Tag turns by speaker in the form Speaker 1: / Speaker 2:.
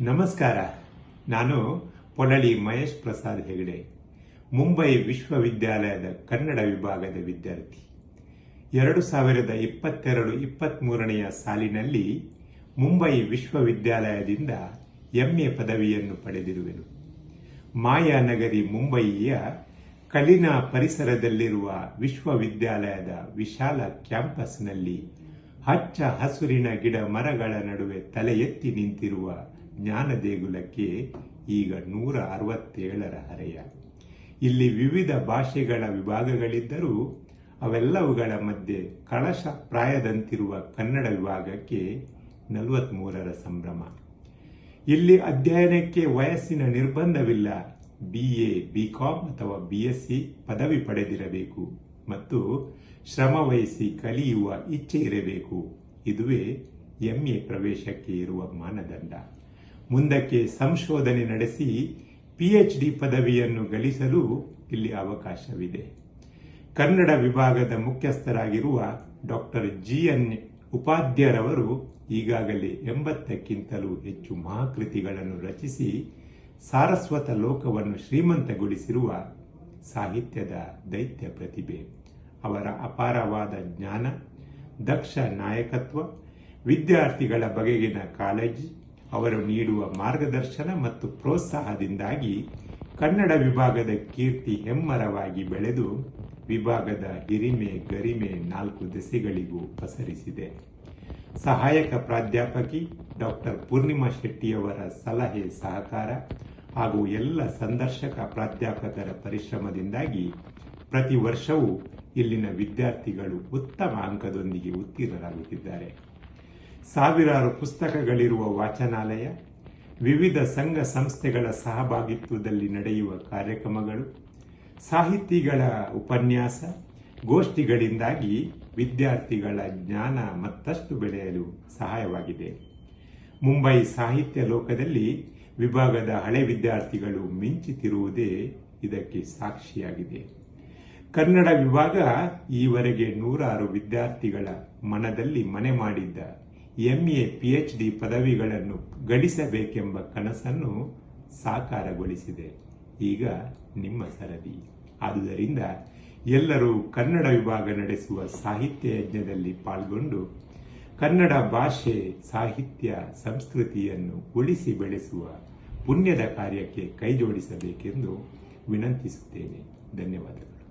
Speaker 1: ನಮಸ್ಕಾರ. ನಾನು ಪೊಳಲಿ ಮಹೇಶ್ ಪ್ರಸಾದ್ ಹೆಗಡೆ, ಮುಂಬೈ ವಿಶ್ವವಿದ್ಯಾಲಯದ ಕನ್ನಡ ವಿಭಾಗದ ವಿದ್ಯಾರ್ಥಿ. ಎರಡು ಸಾವಿರದ ಇಪ್ಪತ್ತೆರಡು ಇಪ್ಪತ್ತ್ಮೂರನೆಯ ಸಾಲಿನಲ್ಲಿ ಮುಂಬೈ ವಿಶ್ವವಿದ್ಯಾಲಯದಿಂದ ಎಂಎ ಪದವಿಯನ್ನು ಪಡೆದಿರುವೆನು. ಮಾಯಾನಗರಿ ಮುಂಬಯಿಯ ಕಲಿನಾ ಪರಿಸರದಲ್ಲಿರುವ ವಿಶ್ವವಿದ್ಯಾಲಯದ ವಿಶಾಲ ಕ್ಯಾಂಪಸ್ನಲ್ಲಿ ಹಚ್ಚ ಹಸುರಿನ ಗಿಡ ಮರಗಳ ನಡುವೆ ತಲೆ ಎತ್ತಿ ನಿಂತಿರುವ ಜ್ಞಾನ ದೇಗುಲಕ್ಕೆ ಈಗ ನೂರ ಅರವತ್ತೇಳರ ಹರೆಯ. ಇಲ್ಲಿ ವಿವಿಧ ಭಾಷೆಗಳ ವಿಭಾಗಗಳಿದ್ದರೂ ಅವೆಲ್ಲವುಗಳ ಮಧ್ಯೆ ಕಳಶ ಪ್ರಾಯದಂತಿರುವ ಕನ್ನಡ ವಿಭಾಗಕ್ಕೆ ನಲವತ್ಮೂರರ ಸಂಭ್ರಮ. ಇಲ್ಲಿ ಅಧ್ಯಯನಕ್ಕೆ ವಯಸ್ಸಿನ ನಿರ್ಬಂಧವಿಲ್ಲ. ಬಿ ಎ ಬಿ ಕಾಮ್ ಅಥವಾ ಬಿ ಸಿ ಪದವಿ ಪಡೆದಿರಬೇಕು ಮತ್ತು ಶ್ರಮ ವಹಿಸಿ ಕಲಿಯುವ ಇಚ್ಛೆ ಇರಬೇಕು. ಇದುವೇ ಎಂಎ ಪ್ರವೇಶಕ್ಕೆ ಇರುವ ಮಾನದಂಡ. ಮುಂದಕ್ಕೆ ಸಂಶೋಧನೆ ನಡೆಸಿ ಪಿಎಚ್ ಡಿ ಪದವಿಯನ್ನು ಗಳಿಸಲು ಇಲ್ಲಿ ಅವಕಾಶವಿದೆ. ಕನ್ನಡ ವಿಭಾಗದ ಮುಖ್ಯಸ್ಥರಾಗಿರುವ ಡಾಕ್ಟರ್ ಜಿ ಎನ್ ಉಪಾಧ್ಯಾಯರವರು ಈಗಾಗಲೇ ಎಂಬತ್ತಕ್ಕಿಂತಲೂ ಹೆಚ್ಚು ಮಹಾಕೃತಿಗಳನ್ನು ರಚಿಸಿ ಸಾರಸ್ವತ ಲೋಕವನ್ನು ಶ್ರೀಮಂತಗೊಳಿಸಿರುವ ಸಾಹಿತ್ಯದ ದೈತ್ಯ ಪ್ರತಿಭೆ. ಅವರ ಅಪಾರವಾದ ಜ್ಞಾನ, ದಕ್ಷ ನಾಯಕತ್ವ, ವಿದ್ಯಾರ್ಥಿಗಳ ಬಗೆಗಿನ ಕಾಳಜಿ ಅವರು ನೀಡುವ ಮಾರ್ಗದರ್ಶನ ಮತ್ತು ಪ್ರೋತ್ಸಾಹದಿಂದಾಗಿ ಕನ್ನಡ ವಿಭಾಗದ ಕೀರ್ತಿ ಹೆಮ್ಮರವಾಗಿ ಬೆಳೆದು ವಿಭಾಗದ ಹಿರಿಮೆ ಗರಿಮೆ ನಾಲ್ಕು ದೆಸೆಗಳಿಗೂ ಪಸರಿಸಿದೆ. ಸಹಾಯಕ ಪ್ರಾಧ್ಯಾಪಕಿ ಡಾಕ್ಟರ್ ಪೂರ್ಣಿಮಾ ಶೆಟ್ಟಿಯವರ ಸಲಹೆ ಸಹಕಾರ ಹಾಗೂ ಎಲ್ಲ ಸಂದರ್ಶಕ ಪ್ರಾಧ್ಯಾಪಕರ ಪರಿಶ್ರಮದಿಂದಾಗಿ ಪ್ರತಿ ವರ್ಷವೂ ಇಲ್ಲಿನ ವಿದ್ಯಾರ್ಥಿಗಳು ಉತ್ತಮ ಅಂಕದೊಂದಿಗೆ ಉತ್ತೀರ್ಣರಾಗುತ್ತಿದ್ದಾರೆ. ಸಾವಿರಾರು ಪುಸ್ತಕಗಳಿರುವ ವಾಚನಾಲಯ, ವಿವಿಧ ಸಂಘ ಸಂಸ್ಥೆಗಳ ಸಹಭಾಗಿತ್ವದಲ್ಲಿ ನಡೆಯುವ ಕಾರ್ಯಕ್ರಮಗಳು, ಸಾಹಿತಿಗಳ ಉಪನ್ಯಾಸ, ಗೋಷ್ಠಿಗಳಿಂದಾಗಿ ವಿದ್ಯಾರ್ಥಿಗಳ ಜ್ಞಾನ ಮತ್ತಷ್ಟು ಬೆಳೆಯಲು ಸಹಾಯವಾಗಿದೆ. ಮುಂಬೈ ಸಾಹಿತ್ಯ ಲೋಕದಲ್ಲಿ ವಿಭಾಗದ ಹಳೆ ವಿದ್ಯಾರ್ಥಿಗಳು ಮಿಂಚುತ್ತಿರುವುದೇ ಇದಕ್ಕೆ ಸಾಕ್ಷಿಯಾಗಿದೆ. ಕನ್ನಡ ವಿಭಾಗ ಈವರೆಗೆ ನೂರಾರು ವಿದ್ಯಾರ್ಥಿಗಳ ಮನದಲ್ಲಿ ಮನೆ ಮಾಡಿದ್ದ ಎಂಎ ಪಿಎಚ್ ಡಿ ಪದವಿಗಳನ್ನು ಗಳಿಸಬೇಕೆಂಬ ಕನಸನ್ನು ಸಾಕಾರಗೊಳಿಸಿದೆ. ಈಗ ನಿಮ್ಮ ಸರದಿ. ಆದುದರಿಂದ ಎಲ್ಲರೂ ಕನ್ನಡ ವಿಭಾಗ ನಡೆಸುವ ಸಾಹಿತ್ಯ ಯಜ್ಞದಲ್ಲಿ ಪಾಲ್ಗೊಂಡು ಕನ್ನಡ ಭಾಷೆ, ಸಾಹಿತ್ಯ, ಸಂಸ್ಕೃತಿಯನ್ನು ಉಳಿಸಿ ಬೆಳೆಸುವ ಪುಣ್ಯದ ಕಾರ್ಯಕ್ಕೆ ಕೈಜೋಡಿಸಬೇಕೆಂದು ವಿನಂತಿಸುತ್ತೇನೆ. ಧನ್ಯವಾದಗಳು.